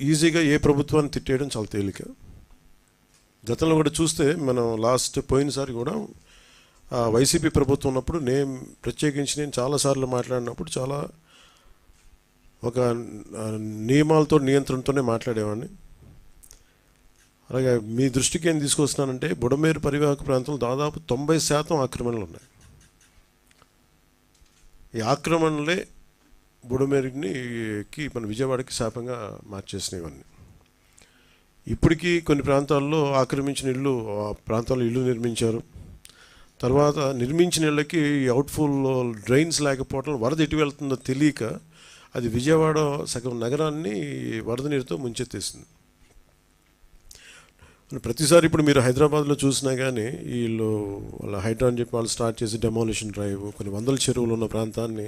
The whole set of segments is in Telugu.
ఈజీగా ఏ ప్రభుత్వాన్ని తిట్టేయడం చాలా తేలిక. గతంలో కూడా చూస్తే మనం లాస్ట్ పోయినసారి కూడా ఆ వైసీపీ ప్రభుత్వం ఉన్నప్పుడు నేను ప్రత్యేకించి నేను చాలాసార్లు మాట్లాడినప్పుడు చాలా ఒక నియమాలతో నియంత్రణతోనే మాట్లాడేవాడిని. అలాగే మీ దృష్టికి ఏం తీసుకొస్తున్నానంటే బుడమేరు పరివాహక ప్రాంతంలో దాదాపు తొంభై శాతం ఆక్రమణలు ఉన్నాయి. ఈ ఆక్రమణలే బుడమేరుకి కి మన విజయవాడకి శాపంగా మార్చేసినాయి ఇవన్నీ. ఇప్పటికీ కొన్ని ప్రాంతాల్లో ఆక్రమించిన ఇల్లు ఆ ప్రాంతాల్లో ఇల్లు నిర్మించారు. తర్వాత నిర్మించిన ఇళ్ళకి అవుట్ఫుల్ డ్రైన్స్ లేకపోవడం వరద ఎటు వెళ్తుందో తెలియక అది విజయవాడ సగం నగరాన్ని వరద నీరుతో ముంచెత్తేసింది. ప్రతిసారి ఇప్పుడు మీరు హైదరాబాద్లో చూసినా కానీ వీళ్ళు వాళ్ళ హైడ్రా అని చెప్పి వాళ్ళు స్టార్ట్ చేసి డెమాలిషన్ డ్రైవ్ కొన్ని వందల చెరువులు ఉన్న ప్రాంతాన్ని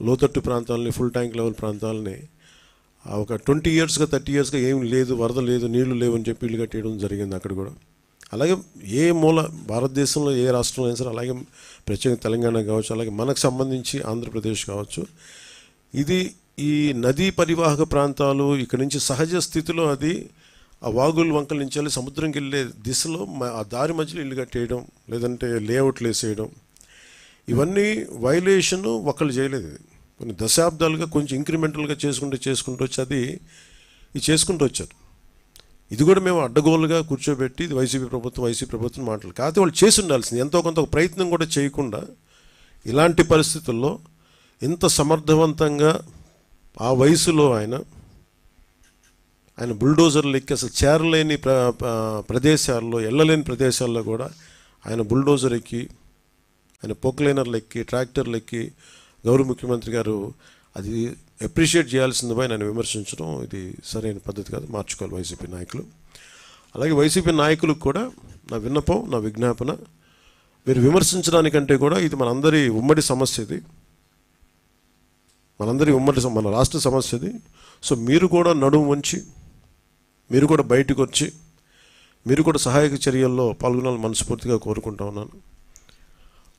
లోతట్టు ప్రాంతాలని ఫుల్ ట్యాంక్ లెవెల్ ప్రాంతాలని ఆ ఒక ట్వంటీ ఇయర్స్గా థర్టీ ఇయర్స్గా ఏం లేదు వరద లేదు నీళ్ళు లేవు అని చెప్పి ఇల్లు కట్టేయడం జరిగింది అక్కడ కూడా. అలాగే ఏ మూల భారతదేశంలో ఏ రాష్ట్రంలో అయినా సరే అలాగే ప్రత్యేకంగా తెలంగాణ కావచ్చు అలాగే మనకు సంబంధించి ఆంధ్రప్రదేశ్ కావచ్చు. ఇది ఈ నదీ పరివాహక ప్రాంతాలు ఇక్కడ నుంచి సహజ స్థితిలో అది ఆ వాగుల వంకల నుంచి వెళ్ళి సముద్రంకి వెళ్ళే దిశలో మ- ఆ దారి మధ్యలో ఇల్లు కట్టేయడం లేదంటే లేఅవుట్లు వేసేయడం ఇవన్నీ వైలేషన్ ఒకళ్ళు చేయలేదు. కొన్ని దశాబ్దాలుగా కొంచెం ఇంక్రిమెంటల్గా చేసుకుంటూ చేసుకుంటూ వచ్చి అది ఇది చేసుకుంటూ వచ్చారు. ఇది కూడా మేము అడ్డగోలుగా కూర్చోబెట్టి ఇది వైసీపీ ప్రభుత్వం వైసీపీ ప్రభుత్వం మాటలు. కాకపోతే వాళ్ళు చేసి ఉండాల్సింది. ఎంతో కొంత ఒక ప్రయత్నం కూడా చేయకుండా ఇలాంటి పరిస్థితుల్లో ఇంత సమర్థవంతంగా ఆ వయసులో ఆయన ఆయన బుల్డోజర్లు ఎక్కి అసలు చేరలేని ప్ర- ప్రదేశాల్లో వెళ్ళలేని ప్రదేశాల్లో కూడా ఆయన బుల్డోజర్ ఎక్కి ఆయన పోక్లైనర్లు ఎక్కి ట్రాక్టర్లు ఎక్కి గౌరవ ముఖ్యమంత్రి గారు అది అప్రిషియేట్ చేయాల్సిందిపై నన్ను విమర్శించడం ఇది సరైన పద్ధతి కాదు. మార్చుకోవాలి వైసీపీ నాయకులు. అలాగే వైసీపీ నాయకులకు కూడా నా విన్నపం నా విజ్ఞాపన మీరు విమర్శించడానికంటే కూడా ఇది మనందరి ఉమ్మడి సమస్య ఇది. మనందరి ఉమ్మడి మన రాష్ట్ర సమస్య ఇది. సో మీరు కూడా నడుము వంచి మీరు కూడా బయటకు వచ్చి మీరు కూడా సహాయక చర్యల్లో పాల్గొనాలని మనస్ఫూర్తిగా కోరుకుంటా ఉన్నాను.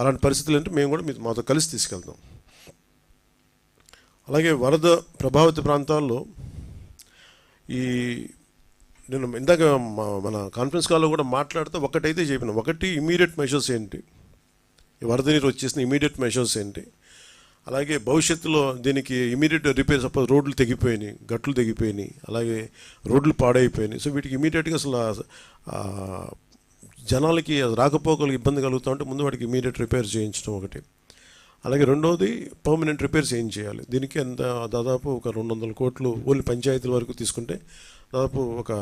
అలాంటి పరిస్థితులు అంటే మేము కూడా మీ మాతో కలిసి తీసుకెళ్తాం. అలాగే వరద ప్రభావిత ప్రాంతాల్లో ఈ నేను ఇందాక మా- మన కాన్ఫరెన్స్ కాల్లో కూడా మాట్లాడితే ఒకటైతే చెప్పిన ఒకటి ఇమీడియట్ మెషర్స్ ఏంటి? ఈ వరద నీరు వచ్చేసిన ఇమీడియట్ మెషర్స్ ఏంటి? అలాగే భవిష్యత్తులో దీనికి ఇమీడియట్ రిపేర్ సపోజ్ రోడ్లు తెగిపోయినాయి గట్లు తెగిపోయినాయి అలాగే రోడ్లు పాడైపోయినాయి. సో వీటికి ఇమీడియట్గా అసలు జనాలకి రాకపోకలు ఇబ్బంది కలుగుతూ ఉంటే ముందు వాటికి ఇమీడియట్ రిపేర్ చేయించడం ఒకటి. అలాగే రెండవది పర్మనెంట్ రిపేర్స్ ఏం చేయాలి దీనికి ఎంత దాదాపు ఒక రెండు వందల కోట్లు ఓన్లీ పంచాయతీల వరకు తీసుకుంటే దాదాపు ఒక